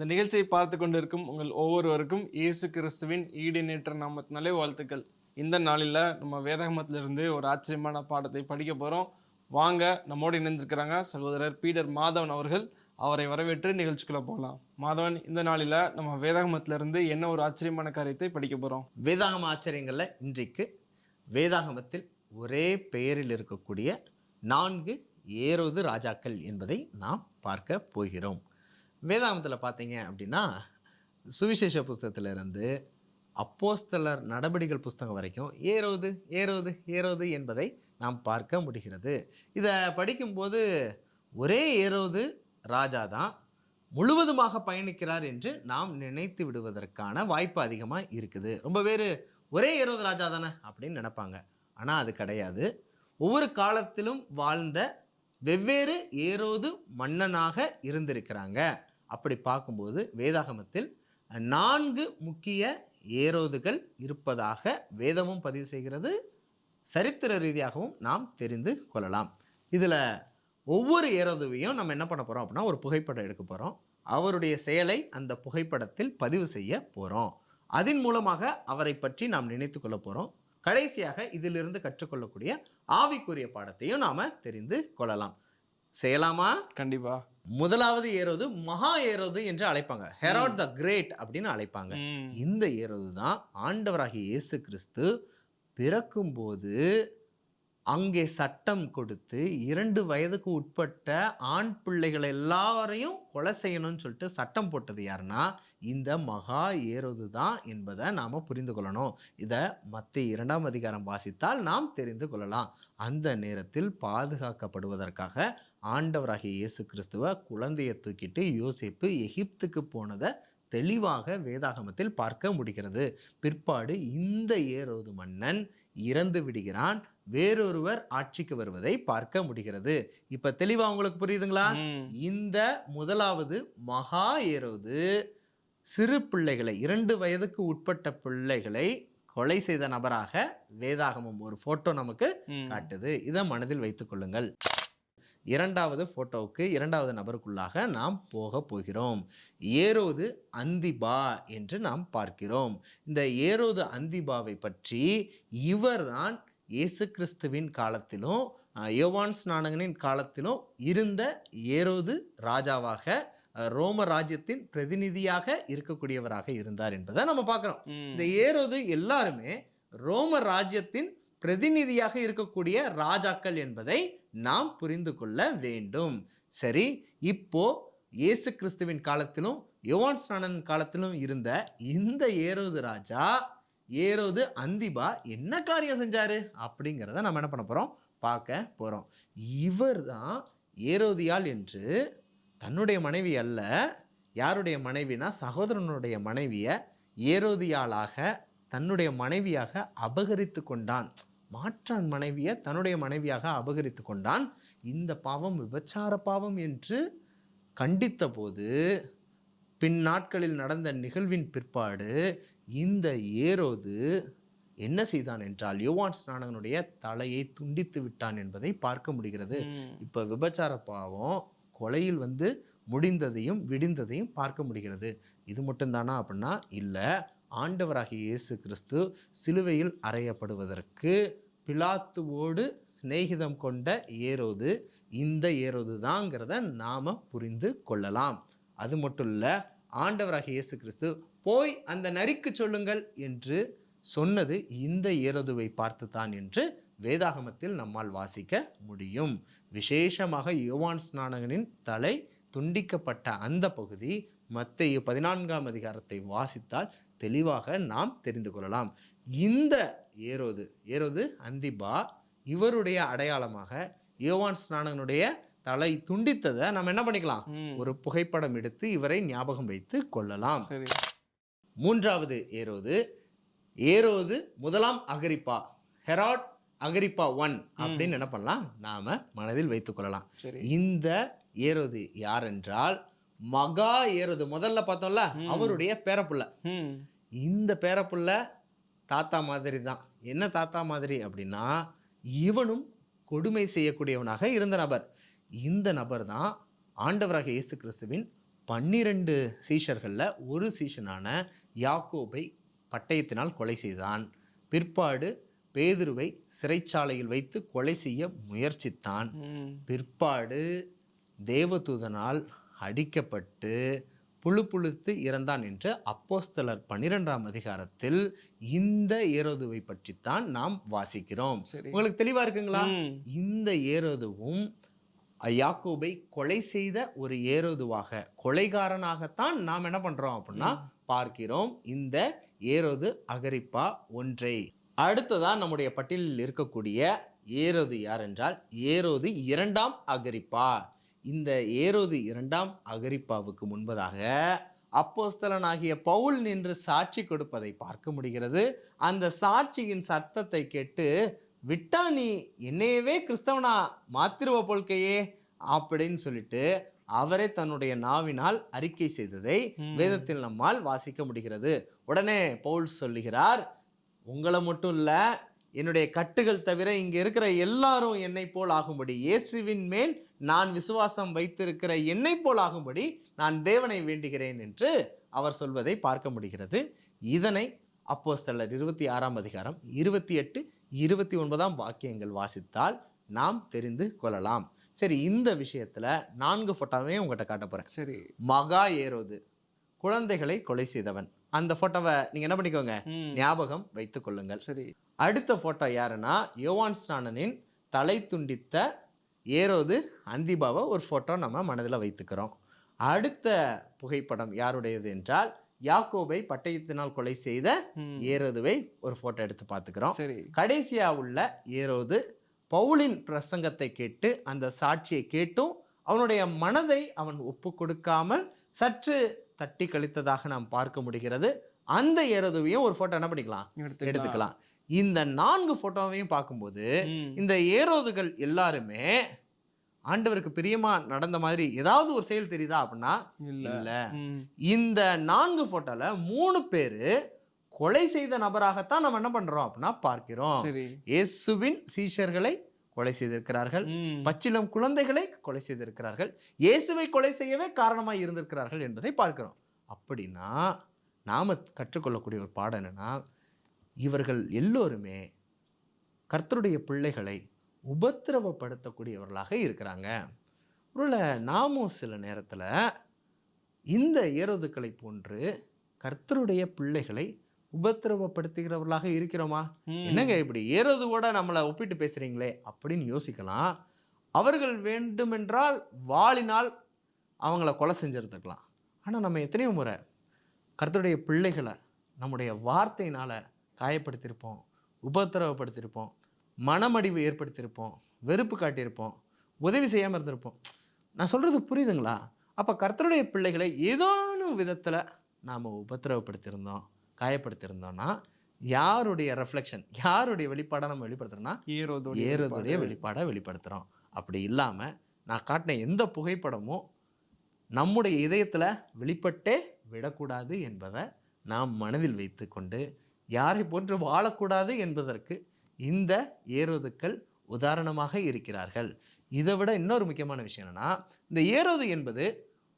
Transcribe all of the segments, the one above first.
இந்த நிகழ்ச்சியை பார்த்து கொண்டிருக்கும் உங்கள் ஒவ்வொருவருக்கும் இயேசு கிறிஸ்துவின் ஈடுநேற்ற நாமத்தினாலே வாழ்த்துக்கள். இந்த நாளில் நம்ம வேதாகமத்திலிருந்து ஒரு ஆச்சரியமான பாடத்தை படிக்க போகிறோம் வாங்க நம்மோடு இணைந்திருக்கிறாங்க சகோதரர் பீடர் மாதவன் அவர்கள். அவரை வரவேற்று நிகழ்ச்சிக்குள்ளே போகலாம் மாதவன் இந்த நாளில் நம்ம வேதாகமத்திலிருந்து என்ன ஒரு ஆச்சரியமான காரியத்தை படிக்க போகிறோம் வேதாகம ஆச்சரியங்களில் இன்றைக்கு வேதாகமத்தில் ஒரே பெயரில் இருக்கக்கூடிய நான்கு ஏரோது ராஜாக்கள் என்பதை நாம் பார்க்க போகிறோம். வேதாகமத்தில் பார்த்தீங்க அப்படின்னா சுவிசேஷ புஸ்தகத்திலிருந்து அப்போஸ்தலர் நடபடிகள் புஸ்தகம் வரைக்கும் ஏரோது ஏரோது ஏரோது என்பதை நாம் பார்க்க முடிகிறது. இதை படிக்கும்போது ஒரே ஏரோது ராஜா தான் முழுவதுமாக பயணிக்கிறார் என்று நாம் நினைத்து விடுவதற்கான வாய்ப்பு அதிகமாக இருக்குது. ரொம்ப பேர் ஒரே ஏரோது ராஜா தானே அப்படின்னு நினைப்பாங்க. ஆனால் அது கிடையாது. ஒவ்வொரு காலத்திலும் வாழ்ந்த வெவ்வேறு ஏரோது மன்னனாக இருந்திருக்கிறாங்க. அப்படி பார்க்கும்போது வேதாகமத்தில் நான்கு முக்கிய ஏரோதுகள் இருப்பதாக வேதமும் பதிவு செய்கிறது. சரித்திர ரீதியாகவும் நாம் தெரிந்து கொள்ளலாம். இதில் ஒவ்வொரு ஏரோதுவையும் நம்ம என்ன பண்ண போகிறோம் அப்படின்னா ஒரு புகைப்படம் எடுக்க போகிறோம் அவருடைய செயலை அந்த புகைப்படத்தில் பதிவு செய்ய போகிறோம் அதன் மூலமாக அவரை பற்றி நாம் நினைத்து கொள்ள போகிறோம் கடைசியாக இதிலிருந்து கற்றுக்கொள்ளக்கூடிய ஆவிக்குரிய பாடத்தையும் நாம் தெரிந்து கொள்ளலாம். செய்யலாமா? கண்டிப்பாக முதலாவது ஏரோது மகா ஏரோது என்று அழைப்பாங்க. ஹெராட் த கிரேட் அப்படின்னு அழைப்பாங்க. இந்த ஏரோது தான் ஆண்டவராகிய இயேசு கிறிஸ்து பிறக்கும்போது அங்கே சட்டம் கொடுத்து இரண்டு வயதுக்கு உட்பட்ட ஆண் பிள்ளைகள் எல்லாரையும் கொலை செய்யணும்னு சொல்லிட்டு சட்டம் போட்டது யாருன்னா இந்த மகா ஏரோது தான் என்பதை நாம் புரிந்து கொள்ளணும். இதை மற்ற இரண்டாம் அதிகாரம் வாசித்தால் நாம் தெரிந்து கொள்ளலாம். அந்த நேரத்தில் பாதுகாக்கப்படுவதற்காக ஆண்டவராகிய இயேசு கிறிஸ்துவ குழந்தையை தூக்கிட்டு யோசேப்பு எகிப்துக்கு போனதை தெளிவாக வேதாகமத்தில் பார்க்க முடிகிறது. பிற்பாடு இந்த ஏரோது மன்னன் இறந்து விடுகிறான். வேறொருவர் ஆட்சிக்கு வருவதை பார்க்க முடிகிறது. இப்ப தெளிவா உங்களுக்கு புரியுதுங்களா. இந்த முதலாவது மகா ஏரோது சிறு பிள்ளைகளை இரண்டு வயதுக்கு உட்பட்ட பிள்ளைகளை கொலை செய்த நபராக வேதாகமம் ஒரு போட்டோ நமக்கு. காட்டுது. இதை மனதில் வைத்துக் கொள்ளுங்கள். இரண்டாவது போட்டோவுக்கு இரண்டாவது நபருக்குள்ளாக நாம் போக போகிறோம். ஏரோது அந்திபா என்று நாம் பார்க்கிறோம். இந்த ஏரோது அந்திபாவை பற்றி இவர்தான் இயேசு கிறிஸ்துவின் காலத்திலும் யோவான் ஸ்நானகனின் காலத்திலும் இருந்த ஏரோது ராஜாவாக ரோம ராஜ்யத்தின் பிரதிநிதியாக இருக்கக்கூடியவராக இருந்தார் என்பதை நம்ம பார்க்குறோம். இந்த ஏரோது எல்லாருமே ரோம ராஜ்யத்தின் பிரதிநிதியாக இருக்கக்கூடிய ராஜாக்கள் என்பதை நாம் புரிந்து கொள்ள வேண்டும். சரி இப்போ இயேசு கிறிஸ்துவின் காலத்திலும் யுவான் ஸ்நானன் காலத்திலும் இருந்த இந்த ஏரோது ராஜா ஏரோது அந்திபா என்ன காரியம் செஞ்சாரு அப்படிங்கிறத நம்ம என்ன பண்ண போகிறோம் பார்க்க போகிறோம் இவர் தான் ஏரோதியால் என்று தன்னுடைய மனைவி அல்ல யாருடைய மனைவினா சகோதரனுடைய மனைவியை ஏரோதியாளாக தன்னுடைய மனைவியாக அபகரித்து கொண்டான். மாற்றான் மனைவியை தன்னுடைய மனைவியாக அபகரித்து கொண்டான். இந்த பாவம் விபச்சார பாவம் என்று கண்டித்த போது பின் நாட்களில் நடந்த நிகழ்வின் பிற்பாடு இந்த ஏரோது என்ன செய்தான் என்றால் யோவான் ஸ்நானகனுடைய தலையை துண்டித்து விட்டான் என்பதை பார்க்க முடிகிறது. இப்போ விபச்சார பாவம் கொலையில் வந்து முடிந்ததையும் விடிந்ததையும் பார்க்க முடிகிறது. இது மட்டும்தானா அப்படின்னா இல்லை ஆண்டவராகிய இயேசு கிறிஸ்து சிலுவையில் அறையப்படுவதற்கு பிலாத்துவோடு சிநேகிதம் கொண்ட ஏரோது இந்த ஏரோது தாங்கிறத நாம் புரிந்து கொள்ளலாம். அது மட்டும் இல்லை ஆண்டவராகிய இயேசு கிறிஸ்து போய் அந்த நரிக்கு சொல்லுங்கள் என்று சொன்னது இந்த ஏரோதுவை பார்த்து தான் என்று வேதாகமத்தில் நம்மால் வாசிக்க முடியும். விசேஷமாக யோவான் ஸ்நானகனின் தலை துண்டிக்கப்பட்ட அந்த பகுதி மத்திய பதினான்காம் அதிகாரத்தை வாசித்தால் தெளிவாக நாம் தெரிந்து கொள்ளலாம். இந்த ஏரோது ஏரோது அந்திபா இவருடைய அடையாளமாக யோவான் ஸ்நானகனுடைய தலை துண்டித்ததை நம்ம என்ன பண்ணிக்கலாம். ஒரு புகைப்படம் எடுத்து இவரை ஞாபகம் வைத்து கொள்ளலாம். மூன்றாவது ஏரோது ஏரோது முதலாம் அகரிப்பா ஹெராட் அகரிப்பா ஒன் அப்படின்னு என்ன பண்ணலாம்? நாம மனதில் வைத்துக் கொள்ளலாம். இந்த ஏரோது யார் என்றால் மகா ஏரோது. முதல்ல பார்த்தோம்ல அவருடைய பேரப்புள்ள. இந்த பேரப்புள்ள தாத்தா மாதிரி தான் என்ன தாத்தா மாதிரி அப்படின்னா இவனும் கொடுமை செய்யக்கூடியவனாக இருந்த நபர். இந்த நபர் தான் ஆண்டவராக இயேசு கிறிஸ்துவின் பன்னிரண்டு சீஷர்களில் ஒரு சீஷனான யாக்கோபை பட்டயத்தினால் கொலை செய்தான். பிற்பாடு பேதுருவை சிறைச்சாலையில் வைத்து கொலை செய்ய முயற்சித்தான். பிற்பாடு தேவதூதனால் அடிக்கப்பட்டு புழு புழுத்து இறந்தான் என்று அப்போஸ்தலர் பன்னிரெண்டாம் அதிகாரத்தில் இந்த ஏரோதுவை பற்றித்தான் நாம் வாசிக்கிறோம். உங்களுக்கு தெளிவா இருக்குங்களா. இந்த ஏரோதுவும் யாக்கோபை கொலை செய்த ஒரு ஏரோதுவாக கொலைகாரனாகத்தான் நாம் என்ன பண்றோம் அப்படின்னா பார்க்கிறோம். இந்த ஏரோது அகரிப்பா ஒன்றை. அடுத்ததா நம்முடைய பட்டியலில் இருக்கக்கூடிய ஏரோது யார் என்றால் ஏரோது இரண்டாம் அகரிப்பா. இந்த ஏரோது இரண்டாம் அகரிப்பாவுக்கு முன்பதாக அப்போஸ்தலனாகிய பவுல் நின்று சாட்சி கொடுப்பதை பார்க்க முடிகிறது. அந்த சாட்சியின் சத்தத்தை கேட்டு விட்டா நீ என்னையவே கிறிஸ்தவனா மாத்திருவ போல்கையே அப்படின்னு சொல்லிட்டு அவரே தன்னுடைய நாவினால் அறிக்கை செய்ததை வேதத்தில் நம்மால் வாசிக்க முடிகிறது. உடனே பவுல் சொல்லுகிறார் உங்களை மட்டும் இல்ல என்னுடைய கட்டுகள் தவிர இங்க இருக்கிற எல்லாரும் என்னை போல் ஆகும்படி. இயேசுவின் மேல் நான் விசுவாசம் வைத்திருக்கிற என்னை போல் ஆகும்படி நான் தேவனை வேண்டுகிறேன் என்று அவர் சொல்வதை பார்க்க முடிகிறது. இதனை அப்போஸ்தலர் இருபத்தி ஆறாம் அதிகாரம் இருபத்தி எட்டு இருபத்தி ஒன்பதாம் வாக்கியங்கள் வாசித்தால் நாம் தெரிந்து கொள்ளலாம். சரி இந்த விஷயத்துல நான்கு போட்டோவையும் உங்கள்கிட்ட காட்ட போறேன். சரி. மகா ஏரோது. குழந்தைகளை கொலை செய்தவன். அந்த போட்டோவை நீங்க என்ன பண்ணிக்கோங்க. ஞாபகம் வைத்துக் கொள்ளுங்கள். சரி. அடுத்த போட்டோ யாருன்னா யோவான் ஸ்நானனின் தலை துண்டித்த ஏரோது அந்திபாவை ஒரு போட்டோ நம்ம மனதில் வைத்துக்கிறோம். அடுத்த புகைப்படம் யாருடையது என்றால் யாக்கோபை பட்டயத்தினால் கொலை செய்த. ஏரோதுவை ஒரு போட்டோ எடுத்து பார்த்துக்கிறோம். சரி. கடைசியா உள்ள ஏரோது பவுலின் பிரசங்கத்தை கேட்டு அந்த சாட்சியை கேட்டும். அவனுடைய மனதை அவன் ஒப்பு கொடுக்காமல் சற்று தட்டி கழித்ததாக நாம் பார்க்க முடிகிறது. அந்த ஏரோதுவையும் ஒரு போட்டோ என்ன பண்ணிக்கலாம்? எடுத்துக்கலாம். இந்த நான்கு போட்டோவையும் பார்க்கும்போது. இந்த ஏரோதுகள் எல்லாருமே ஆண்டவருக்கு பிரியமா நடந்த மாதிரி ஏதாவது ஒரு செயல் தெரியுதா அப்படின்னா? இல்ல. இந்த நான்கு போட்டோல மூணு பேரு கொலை செய்த நபராகத்தான் நம்ம என்ன பண்றோம் அப்படின்னா பார்க்கிறோம். இயேசுவின் சீஷர்களை கொலை செய்திருக்கிறார்கள். பச்சிலம் குழந்தைகளை கொலை செய்திருக்கிறார்கள். இயேசுவை கொலை செய்யவே காரணமாக இருந்திருக்கிறார்கள் என்பதை பார்க்கிறோம். அப்படின்னா நாம கற்றுக்கொள்ளக்கூடிய ஒரு பாடம் என்னன்னா இவர்கள் எல்லோருமே கர்த்தருடைய பிள்ளைகளை உபத்திரவப்படுத்தக்கூடியவர்களாக இருக்கிறாங்க. ஒருவேளை நாமும் சில நேரத்தில் இந்த ஏரோதுக்களை போன்று கர்த்தருடைய பிள்ளைகளை உபத்திரவப்படுத்துகிறவர்களாக இருக்கிறோமா. என்னங்க இப்படி? ஏரோதுவோட நம்மளை ஒப்பிட்டு பேசுறீங்களே அப்படின்னு யோசிக்கலாம். அவர்கள் வேண்டுமென்றால் வாளினால் அவங்கள கொலை செஞ்சிருந்துக்கலாம் ஆனால் நம்ம எத்தனையோ முறை கர்த்தருடைய பிள்ளைகளை நம்முடைய வார்த்தையினால் காயப்படுத்தியிருப்போம் உபத்திரவப்படுத்தியிருப்போம் மனமடிவு ஏற்படுத்தியிருப்போம் வெறுப்பு காட்டியிருப்போம் உதவி செய்யாமல் இருந்திருப்போம். நான் சொல்கிறது புரியுதுங்களா? அப்போ கர்த்தருடைய பிள்ளைகளை ஏதோனும் விதத்தில் நாம் உபத்திரவப்படுத்தியிருந்தோம். காயப்படுத்தியிருந்தோம்னா யாருடைய ரெஃப்ளெக்ஷன் யாருடைய வெளிப்பாடை நம்ம வெளிப்படுத்துறோம்னா ஈரோதோடைய ஏறுவதுடைய வெளிப்பாடை. வெளிப்படுத்துகிறோம் அப்படி இல்லாமல் நான் காட்டின எந்த புகைப்படமும் நம்முடைய இதயத்தில் வெளிப்பட்டே விடக்கூடாது என்பதை நாம் மனதில் வைத்துக்கொண்டு யாரை போன்று வாழக்கூடாது என்பதற்கு இந்த ஏரோதுக்கள் உதாரணமாக இருக்கிறார்கள். இதை விட இன்னொரு முக்கியமான விஷயம் என்னன்னா இந்த ஏரோது என்பது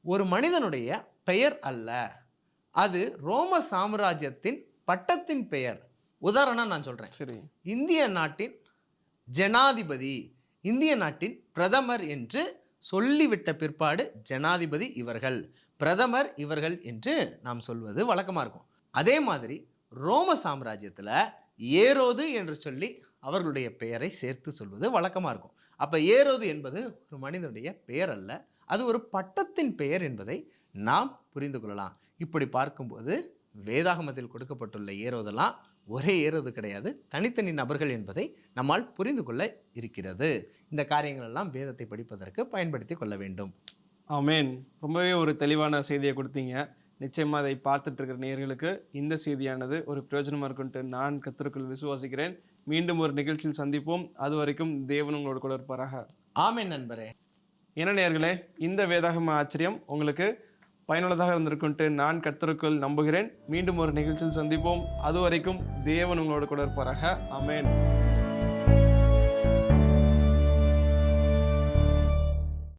ஒரு மனிதனுடைய பெயர் அல்ல. அது ரோம சாம்ராஜ்யத்தின் பட்டத்தின் பெயர். உதாரணம் நான் சொல்கிறேன் சரி. இந்திய நாட்டின் ஜனாதிபதி இந்திய நாட்டின் பிரதமர் என்று சொல்லிவிட்ட பிற்பாடு ஜனாதிபதி இவர்கள். பிரதமர் இவர்கள் என்று நாம் சொல்வது வழக்கமாக இருக்கும். அதே மாதிரி ரோம சாம்ராஜ்யத்தில் ஏரோது என்று சொல்லி அவர்களுடைய பெயரை சேர்த்து சொல்வது வழக்கமாக இருக்கும். அப்போ ஏரோது என்பது ஒரு மனிதனுடைய பெயர் அல்ல அது ஒரு பட்டத்தின் பெயர் என்பதை நாம் புரிந்து கொள்ளலாம். இப்படி பார்க்கும்போது வேதாகமத்தில் கொடுக்கப்பட்டுள்ள ஏரோதெல்லாம் ஒரே ஏறுவது கிடையாது. தனித்தனி நபர்கள் என்பதை நம்மால் புரிந்து கொள்ள இருக்கிறது. இந்த காரியங்கள் எல்லாம் வேதத்தை படிப்பதற்கு பயன்படுத்தி கொள்ள வேண்டும். ஆமேன். ரொம்பவே ஒரு தெளிவான செய்தியை கொடுத்தீங்க. நிச்சயமா அதை பார்த்துட்டு இருக்கிற நேயர்களுக்கு இந்த செய்தியானது ஒரு பிரயோஜனமா இருக்குன்ட்டு நான் கத்திற்குள் விசுவாசிக்கிறேன். மீண்டும் ஒரு நிகழ்ச்சியில் சந்திப்போம். அது வரைக்கும் தேவன் உங்களோட கூட இருப்பாராக. ஆமென் நண்பரே. என்ன நேயர்களே இந்த வேதாகம ஆச்சரியம் உங்களுக்கு பயனுள்ளதாக இருந்திருக்குன்ட்டு நான் கர்த்தருக்குள் நம்புகிறேன். மீண்டும் ஒரு நிகழ்ச்சியில் சந்திப்போம். அது வரைக்கும் தேவன் உங்களோட கூட இருப்பாராக. அமேன்